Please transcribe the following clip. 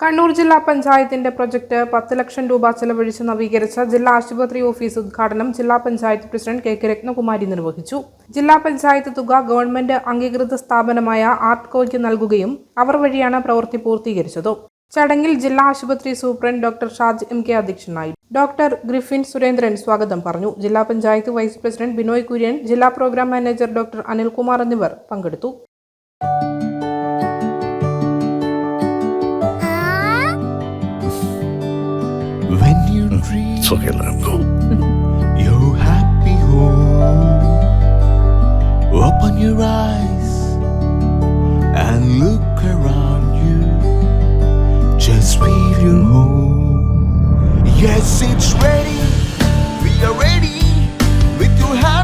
കണ്ണൂർ ജില്ലാ പഞ്ചായത്തിന്റെ പ്രൊജക്ട് പത്ത് ലക്ഷം രൂപ ചെലവഴിച്ച് നവീകരിച്ച ജില്ലാ ആശുപത്രി ഓഫീസ് ഉദ്ഘാടനം ജില്ലാ panchayat president K K Ratnakumari നിർവഹിച്ചു. ജില്ലാ പഞ്ചായത്ത് തുക ഗവൺമെന്റ് അംഗീകൃത സ്ഥാപനമായ ആർട്ട്കോയ്ക്ക് നൽകുകയും അവർ വഴിയാണ് പ്രവൃത്തി പൂർത്തീകരിച്ചത്. ചടങ്ങിൽ ജില്ലാ ആശുപത്രി superintendent doctor Shaj M K അധ്യക്ഷനായി. ഡോക്ടർ ഗ്രിഫിൻ സുരേന്ദ്രൻ സ്വാഗതം പറഞ്ഞു. ജില്ലാ പഞ്ചായത്ത് വൈസ് പ്രസിഡന്റ് ബിനോയ് കുര്യൻ ജില്ലാ പ്രോഗ്രാം മാനേജർ ഡോക്ടർ അനിൽകുമാർ എന്നിവർ പങ്കെടുത്തു. Go. your happy home, open your eyes and look around you. Just feel your home. Yes, it's ready. We are ready with your happy,